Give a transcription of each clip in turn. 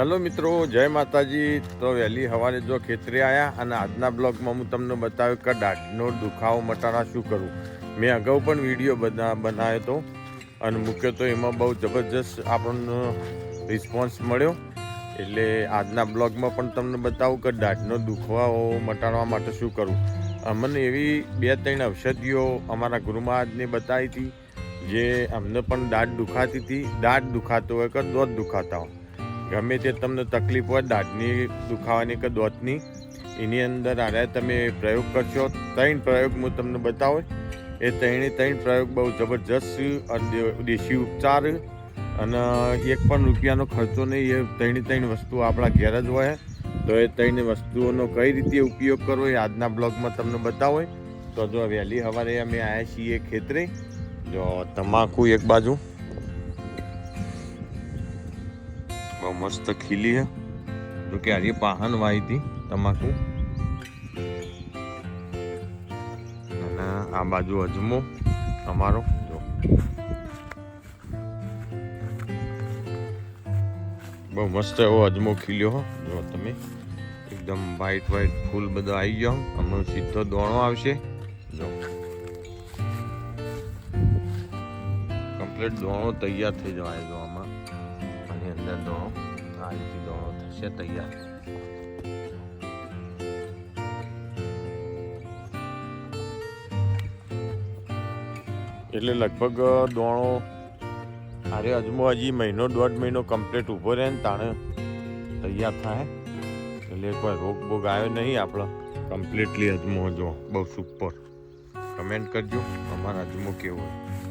Hello મિત્રો, જય માતાજી. તો વહેલી સવારે જો ખેતરે આવ્યા અને આજના બ્લોગમાં હું તમને બતાવ્યું કે દાઢનો દુખાવો મટાડા શું કરવું મેં અગાઉ પણ વીડિયો બના, બનાવ્યો હતો અને મુખ્ય તો એમાં બહુ જબરજસ્ત આપણને રિસ્પોન્સ મળ્યો. એટલે આજના બ્લોગમાં પણ તમને બતાવું કે દાઢનો દુખાવો મટાડવા માટે શું કરવું અમને એવી બે ત્રણ ઔષધિઓ અમારા ગુરુમહારાજને બતાવી હતી, જે અમને પણ દાઢ દુખાતી હતી. દાઢ દુખાતો હોય કે દોધ દુખાતા હોય. ગમે તે તમને તકલીફ હોય, દાંતની દુખાવાની કે દોતની, એની અંદર આને તમે પ્રયોગ કરશો. ત્રણ પ્રયોગ હું તમને બતાવું. એ ત્રણે ત્રણ પ્રયોગ બહુ જબરજસ્ત અને દેશી ઉપચાર અને એક પણ રૂપિયાનો ખર્ચો નહીં, એ ત્રણે ત્રણ વસ્તુ આપણા ઘેર જ હોય. તો એ ત્રણ વસ્તુઓનો કઈ રીતે ઉપયોગ કરવો એ આજના બ્લોગમાં તમને બતાવો. તો જો વહેલી સવારે અમે આવ્યા છીએ ખેતરે, જો તમાકુ એક બાજુ. બહુ મસ્ત ખીલી હે. જો કે આજે પાહન વાઈ હતી તમાકુ. અને આ બાજુ અજમો અમારો જો. બહુ મસ્ત એવો અજમો ખીલ્યો હો. જો તમે. એકદમ વ્હાઈટ વ્હાઈટ ફૂલ બધો આવી ગયો. હમણાં સીધો દોણો આવશે. જો. કમ્પ્લીટ દોણો તૈયાર થઈ જવાય જો આમાં. અને અંદર દોણો. થશે તૈયાર એટલે લગભગ દોણો અરે અજમો હજી મહિનો, દોઢ મહિનો કમ્પ્લીટ ઊભો રહે ને તાણે તૈયાર થાય. એટલે કોઈ રોગ બોગ આવ્યો નહીં આપણો. કમ્પ્લીટલી અજમો જો, બહુ સુપર કમેન્ટ કરજો અમારા અજમો કેવો હોય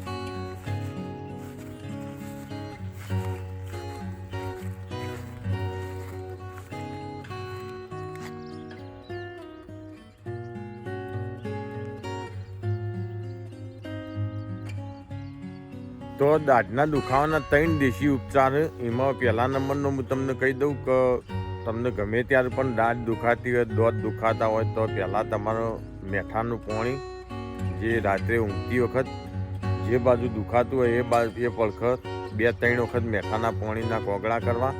તો દાઢના દુખાવાના ત્રણ દેશી ઉપચાર એમાં પહેલા નંબરનો હું તમને કહી દઉં કે તમને ગમે ત્યારે પણ દાંત દુખાતી હોય દોત દુખાતા હોય તો પહેલાં તમારો મેઠાનું પોણી, જે રાત્રે ઊંઘતી વખત જે બાજુ દુખાતું હોય એ બાજુ, એ પડખત બે ત્રણ વખત મેઠાના પોણીના કોગળા કરવા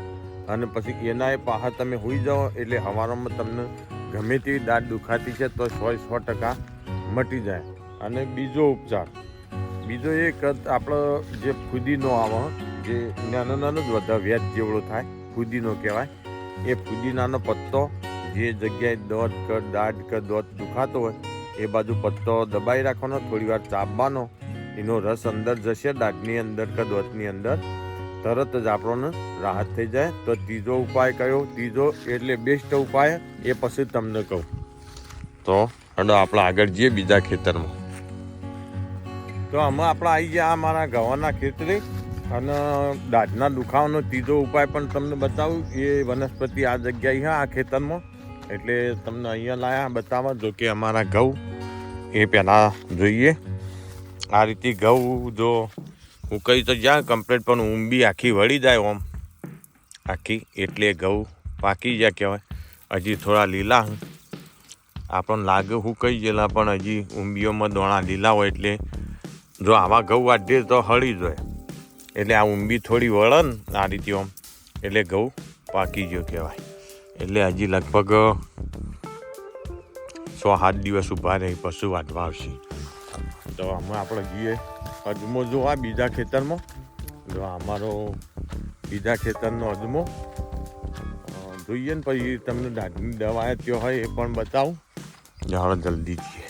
અને પછી એના એ પાહા તમે હોઈ જાઓ એટલે હવારોમાં તમને ગમે તેવી દાંત દુખાતી છે તો સો સો ટકા મટી જાય. અને બીજો ઉપચાર. બીજો એક આપણો જે ફુદીનો આવે, જે નાનો નાનો જ બધા વ્યાજ જેવડો થાય, ફુદીનો કહેવાય, એ ફુદીનાનો પત્તો જે જગ્યાએ દોત કે દાઢ કે દોત દુખાતો હોય, એ બાજુ પત્તો દબાઈ રાખવાનો થોડી વાર ચાપવાનો એનો રસ અંદર જશે, દાઢની અંદર કે દોતની અંદર, તરત જ આપણને રાહત થઈ જાય. તો ત્રીજો ઉપાય કયો? ત્રીજો એટલે બેસ્ટ ઉપાય, એ પછી તમને કહું. તો હડો આપણે આગળ જઈએ બીજા ખેતરમાં. તો આમાં આપણે આવી ગયા અમારા ગવાના ખેતરે અને દાઢના દુખાવાનો ત્રીજો ઉપાય પણ તમને બતાવું. એ વનસ્પતિ આ જગ્યાએ હા, આ ખેતરમાં. એટલે તમને અહીંયા લાયા બતાવવા, જો કે અમારા ઘઉં એ પહેલાં જોઈએ. આ રીતે ઘઉં જો હું કહી તો જ્યાં કમ્પ્લીટ પણ ઊંબી આખી વળી જાય ઓમ. આખી, એટલે ઘઉં પાકી જાય કહેવાય. હજી થોડા લીલા. આપણને લાગે હું કહી ગયેલા, પણ હજી ઊંબીઓમાં દોણા લીલા હોય એટલે જો આવા ઘઉં વાઢીએ તો હળી જાય એટલે આ ઊંબી થોડી વળે ને આ રીતે આમ. એટલે ઘઉં પાકી ગયો કહેવાય. એટલે હજી લગભગ સો સાત દિવસ ઊભા રહી પશુ વાઢવા આવશે. તો આમાં આપણે જઈએ અજમો જો આ બીજા ખેતરમાં. જો અમારો બીજા ખેતરનો અજમો. જોઈએ ને પછી તમને દાઢની દવા ત્યાં હોય એ પણ બતાવું. જાણો જલ્દી જઈએ.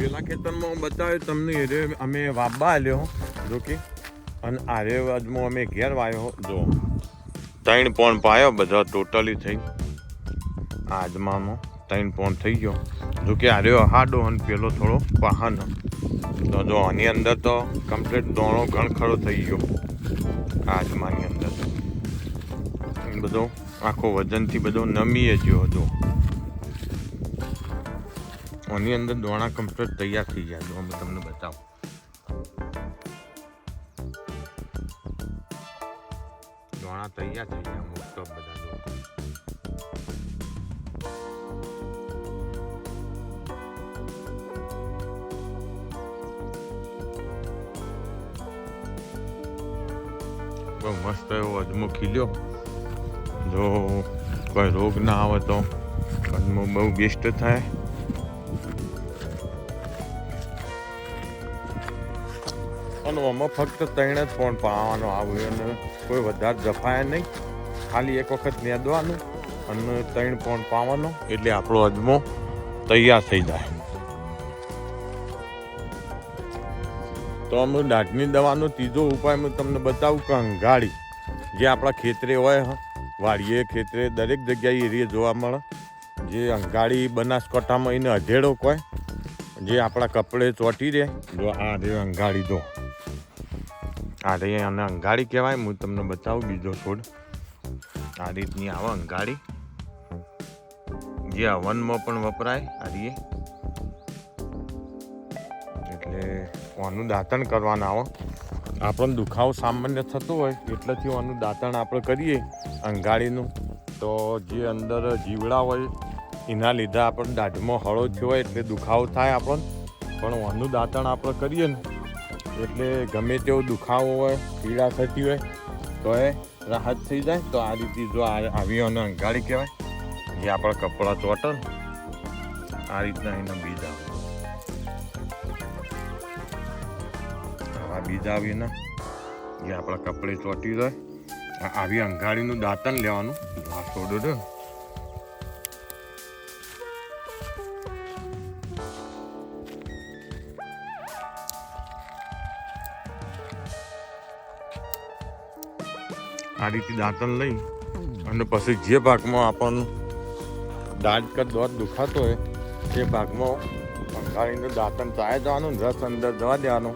પેલા ખેતરમાં બતાવ્યું તમને, એ અમે વાબા લ્યો જો કે, અને અજમો અમે ઘેર વાયો, જો. ત્રણ પોણ પાયો બધા ટોટલી થઈ. આજમાનો ત્રણ પોણ થઈ ગયો. જો કે આર્યો હાડો અને પેલો થોડો પાહન તો જો આની અંદર તો કમ્પ્લીટ દોણો ઘણખરો થઈ ગયો. આજમાની અંદર. બધો આખો વજનથી બધો નમીએ ગયો જો આની અંદર દોણા કમ્પ્લીટ તૈયાર થઈ ગયા જો અમે તમને બતાવું. દોણા તૈયાર થઈ ગયા ઓફ બધા બહુ મસ્ત એવો અજમો ખીલ્યો જો કોઈ રોગ ના આવે તો અજમો બહુ બેસ્ટ થાય. અને આમાં ફક્ત ત્રણે જ પણ પાવાનો આવ્યો અને કોઈ વધારે જફાય નહીં. ખાલી એક વખત નેદવાનું અને ત્રણ પણ પાવાનો એટલે આપણો અજમો તૈયાર થઈ જાય. તો અમે દાઢની દવાનો ત્રીજો ઉપાય હું તમને બતાવું કે અંગાડી. જે આપણા ખેતરે હોય વાડીએ ખેતરે દરેક જગ્યાએ એરિયે જોવા મળે. જે અંગાળી બનાસકાંઠામાં એને અધેડો કોય જે આપણા કપડે ચોટી રહે, જો આ રે અંગાડી જો. આ રહી અને અંગાડી કહેવાય, હું તમને બતાવું બીજો છોડ. આ રીતની આવે અંગાડી. જે હવનમાં પણ વપરાય, આ રીએ. એટલે આનું દાંતણ કરવાના આવે. આપણને દુખાવો સામાન્ય થતો હોય, એટલેથી આનું દાંતણ આપણે કરીએ અંગાડીનું. તો જે અંદર જીવડા હોય, એના લીધે આપણને દાઢમાં હળો થયો હોય, એટલે દુખાવો થાય આપણને. પણ આનું દાંતણ આપણે કરીએ ને એટલે ગમે તેવો દુખાવો હોય, પીડા થતી હોય, તો એ રાહત થઈ જાય. તો આ રીતે જો આવી અને અંગાડી કહેવાય. જે આપણા કપડાં ચોટે આ રીતના એના બીજ આવે. આવા બીજ આવીને જે આપણા કપડે ચોટી જાય. આવી અંગાડીનું દાંતણ લેવાનું. આ છોડો આ રીતે દાંતણ લઈ અને પછી જે ભાગમાં આપણનું દાંત કે દોત દુખાતો હોય તે ભાગમાં પંખાળીને દાંતણ ચાય જવાનું, રસ અંદર જવા દેવાનો.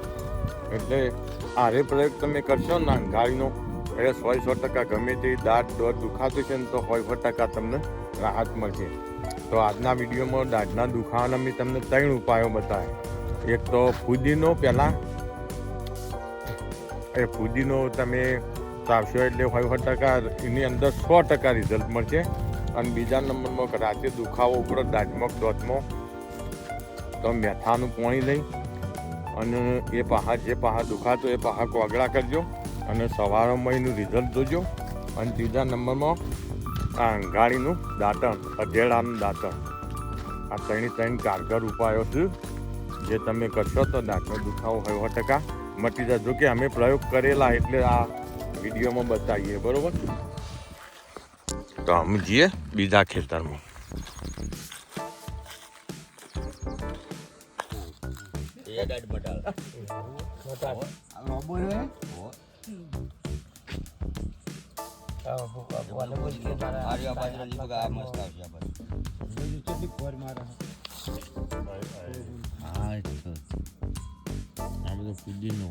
એટલે આરે પ્રયોગ તમે કરશો ને અંગાડીનો એટલે સો સો ટકા ગમે તે દાંત દોત દુખાતું છે ને તો સો સો ટકા તમને રાહત મળશે. તો આજના વિડીયોમાં દાંતના દુખાવાના મેં તમને ત્રણ ઉપાયો બતાવ્યા. એક તો ફુદીનો પહેલાં, એ ફુદીનો તમે ચાવશો એટલે સો ટકા, એની અંદર સો ટકા રિઝલ્ટ મળશે. અને બીજા નંબરમાં રાતે દુખાવો ઉપર, દાંતમાં દોતમાં તો મેથાનું પોણી લઈ અને એ પાહા જે પાહા દુખાતો એ પાહા કોગળા કરજો અને સવારમાં એનું રિઝલ્ટ જોજો. અને ત્રીજા નંબરમાં આ અંગાળીનું દાંતણ, અધેડાનું દાંતણ. આ ત્રણે ત્રણ કારગર ઉપાયો છે. જે તમે કરશો તો દાંતનો દુખાવો હોય ટકા. મટી જજો કે અમે પ્રયોગ કરેલા એટલે આ વિડીયોમાં બતાવીએ બરોબર? તો અમે જઈએ બીજા ખેતરમાં. આ બધું ફુદીનો